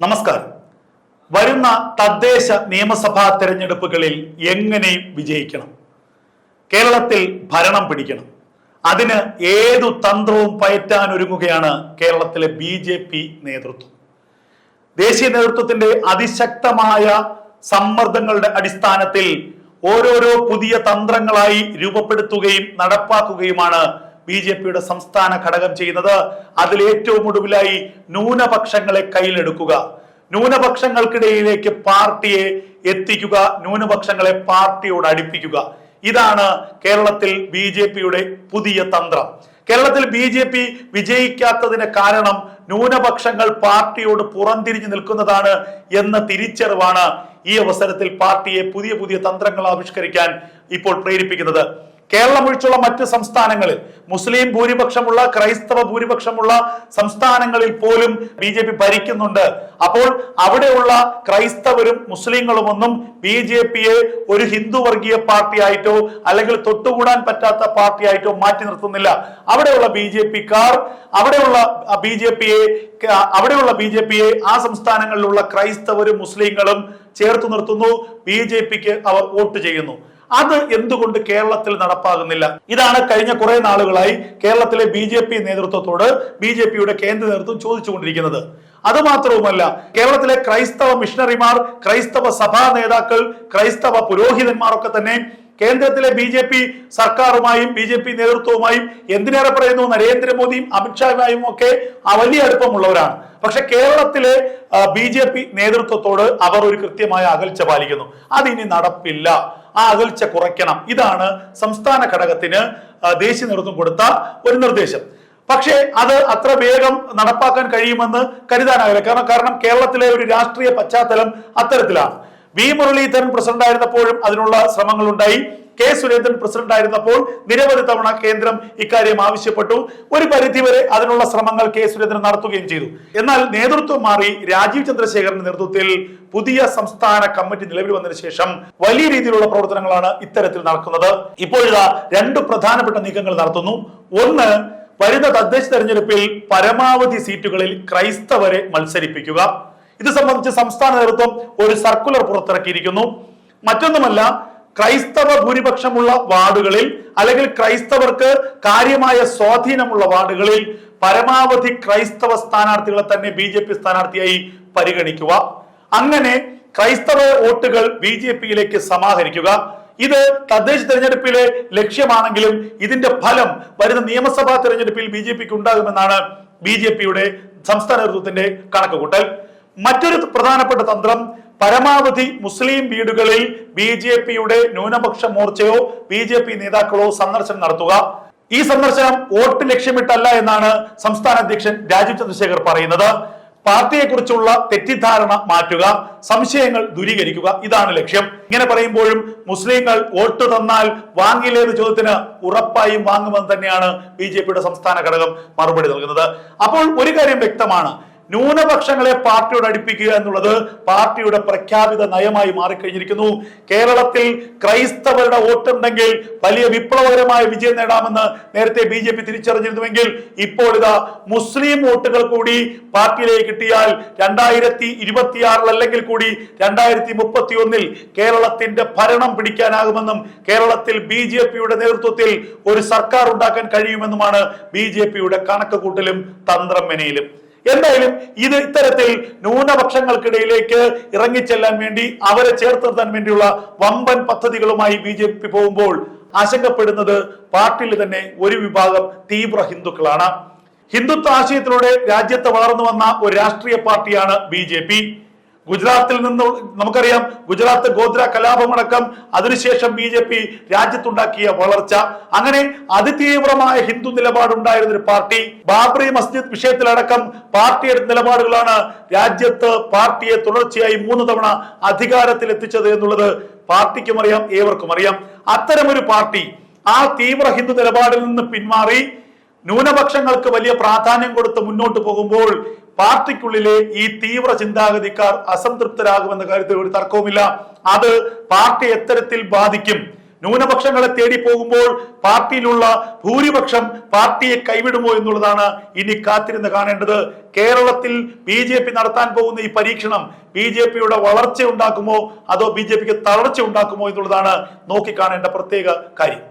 നമസ്കാരം. വരുന്ന തദ്ദേശ നിയമസഭാ തെരഞ്ഞെടുപ്പുകളിൽ എങ്ങനെ വിജയിക്കണം? കേരളത്തിൽ ഭരണം പിടിക്കണം. അതിന് ഏതു തന്ത്രവും പയറ്റാൻ ഒരുങ്ങുകയാണ് കേരളത്തിലെ ബി ജെ പി നേതൃത്വം. ദേശീയ നേതൃത്വത്തിന്റെ അതിശക്തമായ സമ്മർദ്ദങ്ങളുടെ അടിസ്ഥാനത്തിൽ ഓരോരോ പുതിയ തന്ത്രങ്ങളായി രൂപപ്പെടുത്തുകയും നടപ്പാക്കുകയുമാണ് ബി ജെ പിയുടെ സംസ്ഥാന ഘടകം ചെയ്യുന്നത് അതിൽ ഏറ്റവും ഒടുവിലായി ന്യൂനപക്ഷങ്ങളെ കയ്യിലെടുക്കുക. ന്യൂനപക്ഷങ്ങൾക്കിടയിലേക്ക് പാർട്ടിയെ എത്തിക്കുക ന്യൂനപക്ഷങ്ങളെ പാർട്ടിയോട് അടുപ്പിക്കുക. ഇതാണ് കേരളത്തിൽ ബി ജെ പിയുടെ പുതിയ തന്ത്രം. കേരളത്തിൽ ബി ജെ പി വിജയിക്കാത്തതിന് കാരണം ന്യൂനപക്ഷങ്ങൾ പാർട്ടിയോട് പുറംതിരിഞ്ഞു നിൽക്കുന്നതാണ് എന്ന തിരിച്ചറിവാണ് ഈ അവസരത്തിൽ പാർട്ടിയെ പുതിയ പുതിയ തന്ത്രങ്ങൾ ആവിഷ്കരിക്കാൻ ഇപ്പോൾ പ്രേരിപ്പിക്കുന്നത്. കേരളം ഒഴിച്ചുള്ള മറ്റ് സംസ്ഥാനങ്ങളിൽ മുസ്ലിം ഭൂരിപക്ഷമുള്ള ക്രൈസ്തവ ഭൂരിപക്ഷമുള്ള സംസ്ഥാനങ്ങളിൽ പോലും ബി ജെ പി ഭരിക്കുന്നുണ്ട്. അപ്പോൾ അവിടെയുള്ള ക്രൈസ്തവരും മുസ്ലിങ്ങളും ഒന്നും ബി ജെ പിയെ ഒരു ഹിന്ദു വർഗീയ പാർട്ടിയായിട്ടോ അല്ലെങ്കിൽ തൊട്ടുകൂടാൻ പറ്റാത്ത പാർട്ടിയായിട്ടോ മാറ്റി നിർത്തുന്നില്ല. അവിടെയുള്ള ബി ജെ പിക്കാർ അവിടെയുള്ള ബി ജെ പിയെ അവിടെയുള്ള ബി ജെ പിയെ ആ സംസ്ഥാനങ്ങളിലുള്ള ക്രൈസ്തവരും മുസ്ലിങ്ങളും ചേർത്ത് നിർത്തുന്നു. ബി ജെ പിക്ക് അവർ വോട്ട് ചെയ്യുന്നു. അത് എന്തുകൊണ്ട് കേരളത്തിൽ നടപ്പാകുന്നില്ല? ഇതാണ് കഴിഞ്ഞ കുറെ നാളുകളായി കേരളത്തിലെ ബി ജെ പി നേതൃത്വത്തോട് ബി ജെ പിയുടെ കേന്ദ്ര നേതൃത്വം ചോദിച്ചുകൊണ്ടിരിക്കുന്നത്. അതുമാത്രവുമല്ല കേരളത്തിലെ ക്രൈസ്തവ മിഷണറിമാർ ക്രൈസ്തവ സഭാ നേതാക്കൾ ക്രൈസ്തവ പുരോഹിതന്മാരൊക്കെ തന്നെ കേന്ദ്രത്തിലെ ബി ജെ പി സർക്കാരുമായും ബി ജെ പി നേതൃത്വവുമായും എന്തിനേറെ പറയുന്നു? നരേന്ദ്രമോദിയും അമിത്ഷായുമായും ഒക്കെ വലിയ അടുപ്പമുള്ളവരാണ്. പക്ഷെ കേരളത്തിലെ ബി ജെ പി നേതൃത്വത്തോട് അവർ ഒരു കൃത്യമായ അകൽച്ച പാലിക്കുന്നു. അതിനി നടപ്പില്ല. ആ അകൽച്ച കുറയ്ക്കണം. ഇതാണ് സംസ്ഥാന ഘടകത്തിന് ദേശീയ നേതൃത്വം കൊടുത്ത ഒരു നിർദ്ദേശം. പക്ഷേ അത് അത്ര വേഗം നടപ്പാക്കാൻ കഴിയുമെന്ന് കരുതാനാകില്ല കാരണം കാരണം കേരളത്തിലെ ഒരു രാഷ്ട്രീയ പശ്ചാത്തലം അത്തരത്തിലാണ്. വി മുരളീധരൻ പ്രസിഡന്റ് ആയിരുന്നപ്പോഴും അതിനുള്ള ശ്രമങ്ങൾ ഉണ്ടായി കെ സുരേന്ദ്രൻ പ്രസിഡന്റ് ആയിരുന്നപ്പോൾ നിരവധി തവണ കേന്ദ്രം ഇക്കാര്യം ആവശ്യപ്പെട്ടു. ഒരു പരിധിവരെ അതിനുള്ള ശ്രമങ്ങൾ കെ സുരേന്ദ്രൻ നടത്തുകയും ചെയ്തു. എന്നാൽ നേതൃത്വം മാറി രാജീവ് ചന്ദ്രശേഖരന്റെ നേതൃത്വത്തിൽ പുതിയ സംസ്ഥാന കമ്മിറ്റി നിലവിൽ വന്നതിന് ശേഷം വലിയ രീതിയിലുള്ള പ്രവർത്തനങ്ങളാണ് ഇത്തരത്തിൽ നടക്കുന്നത്. ഇപ്പോഴിതാ രണ്ട് പ്രധാനപ്പെട്ട നീക്കങ്ങൾ നടത്തുന്നു. ഒന്ന് വരുന്ന തദ്ദേശ തെരഞ്ഞെടുപ്പിൽ പരമാവധി സീറ്റുകളിൽ ക്രൈസ്തവരെ മത്സരിപ്പിക്കുക. ഇത് സംബന്ധിച്ച് സംസ്ഥാന നേതൃത്വം ഒരു സർക്കുലർ പുറത്തിറക്കിയിരിക്കുന്നു. മറ്റൊന്നുമല്ല ക്രൈസ്തവ ഭൂരിപക്ഷമുള്ള വാർഡുകളിൽ അല്ലെങ്കിൽ ക്രൈസ്തവർക്ക് കാര്യമായ സ്വാധീനമുള്ള വാർഡുകളിൽ പരമാവധി ക്രൈസ്തവ സ്ഥാനാർത്ഥികളെ തന്നെ ബി ജെ പി സ്ഥാനാർത്ഥിയായി പരിഗണിക്കുക. അങ്ങനെ ക്രൈസ്തവ വോട്ടുകൾ ബി ജെ പിയിലേക്ക് സമാഹരിക്കുക. ഇത് തദ്ദേശ തെരഞ്ഞെടുപ്പിലെ ലക്ഷ്യമാണെങ്കിലും ഇതിന്റെ ഫലം വരുന്ന നിയമസഭാ തെരഞ്ഞെടുപ്പിൽ ബി ജെ പിക്ക് ഉണ്ടാകുമെന്നാണ് ബി ജെ പിയുടെ സംസ്ഥാന നേതൃത്വത്തിന്റെ കണക്കുകൂട്ടൽ. മറ്റൊരു പ്രധാനപ്പെട്ട തന്ത്രം പരമാവധി മുസ്ലിം വീടുകളിൽ ബി ജെ പിയുടെ ന്യൂനപക്ഷ മോർച്ചയോ ബി ജെ പി നേതാക്കളോ സന്ദർശനം നടത്തുക. ഈ സന്ദർശനം വോട്ട് ലക്ഷ്യമിട്ടല്ല എന്നാണ് സംസ്ഥാന അധ്യക്ഷൻ രാജീവ് ചന്ദ്രശേഖർ പറയുന്നത്. പാർട്ടിയെക്കുറിച്ചുള്ള തെറ്റിദ്ധാരണ മാറ്റുക സംശയങ്ങൾ ദൂരീകരിക്കുക ഇതാണ് ലക്ഷ്യം. ഇങ്ങനെ പറയുമ്പോഴും മുസ്ലിങ്ങൾ വോട്ട് തന്നാൽ വാങ്ങില്ലേന്ന് ചോദ്യത്തിന് ഉറപ്പായും വാങ്ങുമെന്ന് തന്നെയാണ് ബി സംസ്ഥാന ഘടകം മറുപടി നൽകുന്നത്. അപ്പോൾ ഒരു കാര്യം വ്യക്തമാണ്. ന്യൂനപക്ഷങ്ങളെ പാർട്ടിയോട് അടുപ്പിക്കുക എന്നുള്ളത് പാർട്ടിയുടെ പ്രഖ്യാപിത നയമായി മാറിക്കഴിഞ്ഞിരിക്കുന്നു. കേരളത്തിൽ ക്രൈസ്തവരുടെ വോട്ടുണ്ടെങ്കിൽ വലിയ വിപ്ലവകരമായ വിജയം നേടാമെന്ന് നേരത്തെ ബി ജെ പി തിരിച്ചറിഞ്ഞിരുന്നുവെങ്കിൽ ഇപ്പോൾ ഇതാ മുസ്ലിം വോട്ടുകൾ കൂടി പാർട്ടിയിലേക്ക് കിട്ടിയാൽ രണ്ടായിരത്തി ഇരുപത്തിയാറിൽ അല്ലെങ്കിൽ കൂടി രണ്ടായിരത്തി മുപ്പത്തി ഒന്നിൽ കേരളത്തിന്റെ ഭരണം പിടിക്കാനാകുമെന്നും കേരളത്തിൽ ബി ജെ പിയുടെ നേതൃത്വത്തിൽ ഒരു സർക്കാർ ഉണ്ടാക്കാൻ കഴിയുമെന്നുമാണ് ബി ജെ പിയുടെ കണക്ക് കൂട്ടലും തന്ത്രം മെനയിലും. എന്തായാലും ഇത് ഇത്തരത്തിൽ ന്യൂനപക്ഷങ്ങൾക്കിടയിലേക്ക് ഇറങ്ങിച്ചെല്ലാൻ വേണ്ടി അവരെ ചേർത്ത് നിർത്താൻ വേണ്ടിയുള്ള വമ്പൻ പദ്ധതികളുമായി ബി ജെ പി പോകുമ്പോൾ ആശങ്കപ്പെടുന്നത് പാർട്ടിയിൽ തന്നെ ഒരു വിഭാഗം തീവ്ര ഹിന്ദുക്കളാണ്. ഹിന്ദുത്വ ആശയത്തിലൂടെ രാജ്യത്ത് വളർന്നു വന്ന ഒരു രാഷ്ട്രീയ പാർട്ടിയാണ് ബി ഗുജറാത്തിൽ നിന്ന് നമുക്കറിയാം ഗുജറാത്ത് ഗോത്ര കലാപമടക്കം അതിനുശേഷം ബി ജെ പി രാജ്യത്തുണ്ടാക്കിയ വളർച്ച. അങ്ങനെ അതിതീവ്രമായ ഹിന്ദു നിലപാടുണ്ടായിരുന്ന ഒരു പാർട്ടി ബാബറി മസ്ജിദ് വിഷയത്തിലടക്കം പാർട്ടിയുടെ നിലപാടുകളാണ് രാജ്യത്ത് പാർട്ടിയെ തുടർച്ചയായി മൂന്ന് തവണ അധികാരത്തിൽ എത്തിച്ചത് എന്നുള്ളത് പാർട്ടിക്കും അറിയാം ഏവർക്കും അറിയാം. അത്തരമൊരു പാർട്ടി ആ തീവ്ര ഹിന്ദു നിലപാടിൽ നിന്ന് പിന്മാറി ന്യൂനപക്ഷങ്ങൾക്ക് വലിയ പ്രാധാന്യം കൊടുത്ത് മുന്നോട്ട് പോകുമ്പോൾ പാർട്ടിക്കുള്ളിലെ ഈ തീവ്ര ചിന്താഗതിക്കാർ അസംതൃപ്തരാകുമെന്ന കാര്യത്തിൽ ഒരു തർക്കവുമില്ല. അത് പാർട്ടി എത്തരത്തിൽ ബാധിക്കും. ന്യൂനപക്ഷങ്ങളെ തേടി പോകുമ്പോൾ പാർട്ടിയിലുള്ള ഭൂരിപക്ഷം പാർട്ടിയെ കൈവിടുമോ എന്നുള്ളതാണ് ഇനി കാത്തിരുന്ന് കാണേണ്ടത്. കേരളത്തിൽ ബി ജെ പി നടത്താൻ പോകുന്ന ഈ പരീക്ഷണം ബി ജെ പിയുടെ വളർച്ച ഉണ്ടാക്കുമോ അതോ ബി ജെ പിക്ക് തളർച്ച ഉണ്ടാക്കുമോ എന്നുള്ളതാണ് നോക്കിക്കാണേണ്ട പ്രത്യേക കാര്യം.